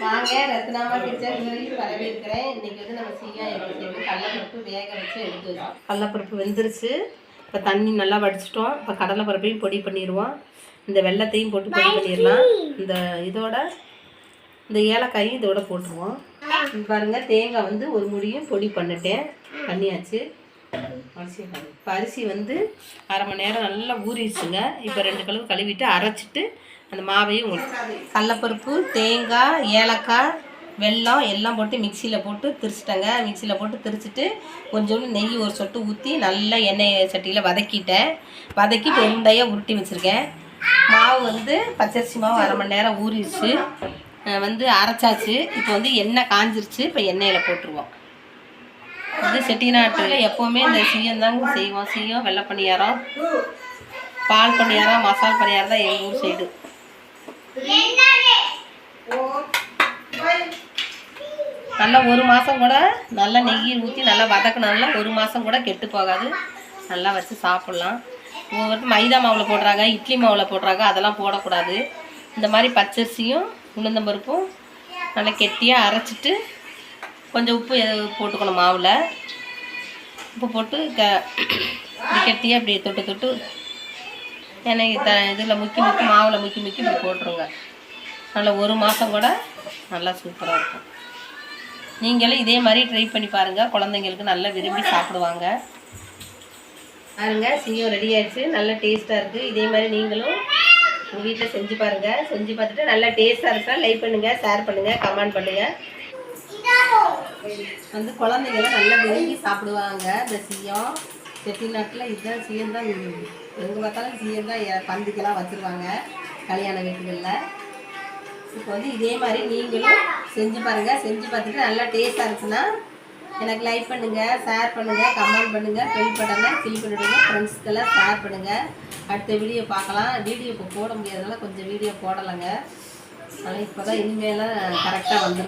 வாங்க ரத்னாமா கிச்சன் வரவேற்கிறேன். இன்னைக்கு வந்து நம்ம சீயா எப்படி செய்யணும் கடலைப்பருப்பு வேக வச்சு எடுத்து வச்சோம் கடலைப்பருப்பு வெந்துருச்சு. இப்போ தண்ணி நல்லா வடிச்சிட்டோம். இப்போ கடலைப்பருப்பையும் பொடி பண்ணிடுவோம். இந்த வெள்ளத்தையும் போட்டு பொடி பண்ணிடலாம். இந்த இதோட இந்த ஏலக்காயும் இதோட போட்டுருவோம். பாருங்க தேங்காய் வந்து ஒரு முடியும் பொடி பண்ணிட்டேன். பண்ணியாச்சு. அரிசி. இப்போ அரிசி வந்து அரை மணி நேரம் நல்லா ஊறிடுச்சுங்க. இப்போ ரெண்டு கழுவு கழுவிட்டு அரைச்சிட்டு அந்த மாவையும் கடலப்பருப்பு தேங்காய் ஏலக்காய் வெல்லம் எல்லாம் போட்டு மிக்சியில் போட்டு திரிச்சிட்டேங்க. மிக்சியில் போட்டு திரிச்சிட்டு கொஞ்சோண்டு நெய் ஒரு சொட்டு ஊற்றி நல்லா எண்ணெய் சட்டியில் வதக்கிட்டேன். வதக்கி இப்போ உருண்டையாக உருட்டி வச்சுருக்கேன். மாவு வந்து பச்சரிசி மாவு அரை மணி நேரம் ஊறிடுச்சு. வந்து அரைச்சாச்சு. இப்போ வந்து எண்ணெய் காஞ்சிருச்சு. இப்போ எண்ணெயில் போட்டுருவோம். இது செட்டிநாட்டில் எப்போவுமே இந்த சீயம் தாங்க செய்வோம். சீயம் வெள்ளை பணியாரம் பால் பணியாரம் மசால் பணியாரம் தான் எங்கள் ஊர் சைடு. நல்லா ஒரு மாதம் கூட நல்லா நெய் ஊற்றி நல்லா வதக்கினால ஒரு மாதம் கூட கெட்டு போகாது. நல்லா வச்சு சாப்பிட்லாம். ஒவ்வொரு மைதா மாவில் போடுறாங்க இட்லி மாவில் போடுறாங்க அதெல்லாம் போடக்கூடாது. இந்த மாதிரி பச்சரிசியும் உளுந்தம்பருப்பும் நல்லா கெட்டியாக அரைச்சிட்டு கொஞ்சம் உப்பு போட்டுக்கணும் மாவில். உப்பு போட்டு க கெட்டியாக இப்படி தொட்டு தொட்டு எண்ணெய் த இதில் முக்கி முக்கி மாவில் முக்கி முக்கி இப்படி போட்டுருங்க. நல்லா ஒரு மாதம் கூட நல்லா சூப்பராக இருக்கும். நீங்களும் இதே மாதிரி ட்ரை பண்ணி பாருங்கள் குழந்தைங்களுக்கு நல்லா விரும்பி சாப்பிடுவாங்க. பாருங்க சீயம் ரெடி ஆகிடுச்சு நல்ல டேஸ்ட்டாக இருக்குது இதே மாதிரி நீங்களும் உங்கள் வீட்டில் செஞ்சு பாருங்கள் செஞ்சு பார்த்துட்டு நல்லா டேஸ்ட்டாக இருக்கா? லைக் பண்ணுங்கள் ஷேர் பண்ணுங்கள் கமெண்ட் பண்ணுங்கள் வந்து குழந்தைங்களாம் நல்லா விரும்பி சாப்பிடுவாங்க. இந்த சீயம். செட்டிநாட்டில் இதுதான் சீன் தான் எங்கே பார்த்தாலும் சீன் தான் பந்திக்கெல்லாம் வச்சுருவாங்க கல்யாண வீட்டுகளில். இப்போ வந்து இதே மாதிரி நீங்களும் செஞ்சு பாருங்கள் செஞ்சு பார்த்துட்டு நல்லா டேஸ்ட்டாக இருக்குன்னா எனக்கு லைக் பண்ணுங்கள் ஷேர் பண்ணுங்கள் கமெண்ட் பண்ணுங்கள் ஃபில் பட்டனை ஃபில் பண்ணிவிடுங்க ஃப்ரெண்ட்ஸ்க்கெல்லாம் ஷேர் பண்ணுங்கள் அடுத்த வீடியோ பார்க்கலாம். வீடியோ இப்போ போட முடியாதனால கொஞ்சம் வீடியோ போடலைங்க. ஆனால் இப்போ தான் இனிமேலாம் கரெக்டாக வந்துடும்